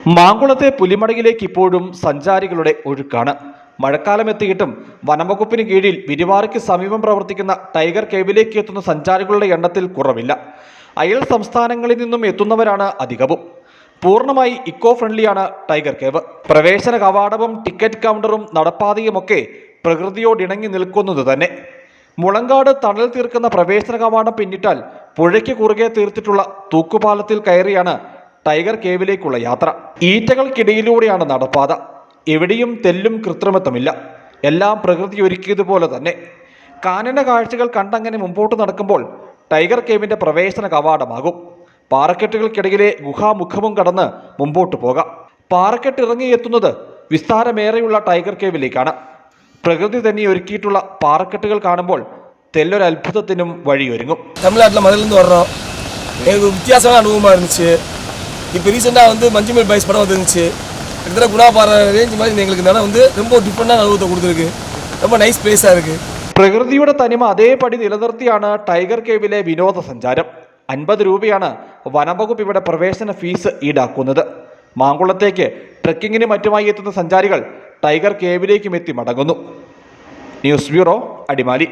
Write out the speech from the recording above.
മാങ്കുളത്തെ പുലിമടയിലേക്ക് ഇപ്പോഴും സഞ്ചാരികളുടെ ഒഴുക്കാണ്. മഴക്കാലം എത്തിയിട്ടും വനംവകുപ്പിന് കീഴിൽ വിരിവാറയ്ക്ക് സമീപം പ്രവർത്തിക്കുന്ന ടൈഗർ കേവിലേക്ക് എത്തുന്ന സഞ്ചാരികളുടെ എണ്ണത്തിൽ കുറവില്ല. അയൽ സംസ്ഥാനങ്ങളിൽ നിന്നും എത്തുന്നവരാണ് അധികവും. പൂർണമായി ഇക്കോ ഫ്രണ്ട്ലിയാണ് ടൈഗർ കേവ്. പ്രവേശന കവാടവും ടിക്കറ്റ് കൗണ്ടറും നടപ്പാതയുമൊക്കെ പ്രകൃതിയോടിണങ്ങി നിൽക്കുന്നത് തന്നെ. മുളങ്കാട് തണൽ തീർക്കുന്ന പ്രവേശന കവാടം പിന്നിട്ടാൽ പുഴയ്ക്ക് കുറുകെ തീർത്തിട്ടുള്ള തൂക്കുപാലത്തിൽ കയറിയാണ് ടൈഗർ കേവിലേക്കുള്ള യാത്ര. ഈറ്റകൾക്കിടയിലൂടെയാണ് നടപ്പാത. എവിടെയും തെല്ലും കൃത്രിമത്വമില്ല. എല്ലാം പ്രകൃതി ഒരുക്കിയതുപോലെ തന്നെ. കാനന കാഴ്ചകൾ കണ്ടങ്ങനെ മുമ്പോട്ട് നടക്കുമ്പോൾ ടൈഗർ കേവിന്റെ പ്രവേശന കവാടമാകും. പാറക്കെട്ടുകൾക്കിടയിലെ ഗുഹാമുഖവും കടന്ന് മുമ്പോട്ട് പോകാം. പാറക്കെട്ട് ഇറങ്ങിയെത്തുന്നത് വിസ്താരമേറെയുള്ള ടൈഗർ കേവിലേക്കാണ്. പ്രകൃതി തന്നെ ഒരുക്കിയിട്ടുള്ള പാറക്കെട്ടുകൾ കാണുമ്പോൾ തെല്ലൊരു അത്ഭുതത്തിനും വഴിയൊരുങ്ങും. തമിഴ്നാട്ടിലെ മതിലെന്ന് പറഞ്ഞാൽ വ്യത്യാസമാണ് അനുഭവമായിരുന്നു இப்போ ரீசெண்டாக வந்து மஞ்சுமல் பாய்ஸ் படம் வந்துருந்துச்சு கிட்டத்தட்ட குணாபாறை ரேஞ்ச் மாதிரி எங்களுக்கு இந்த இடம் வந்து ரொம்ப டிஃப்ரெண்டான அனுபவத்தை கொடுத்துருக்கு ரொம்ப நைஸ் பிளேஸாக இருக்குது പ്രകൃതിയുടെ തനിമ അതേപടി നിലനിർത്തിയാണ് ടൈഗർ കേവിലെ വിനോദസഞ്ചാരം അൻപത് രൂപയാണ് വനംവകുപ്പ് ഇവിടെ പ്രവേശന ഫീസ് ഈടാക്കുന്നത് മാങ്കുളത്തേക്ക് ട്രെക്കിങ്ങിന് മറ്റുമായി എത്തുന്ന സഞ്ചാരികൾ ടൈഗർ കേവിലേക്കും എത്തി മടങ്ങുന്നു ന്യൂസ് ബ്യൂറോ അടിമാലി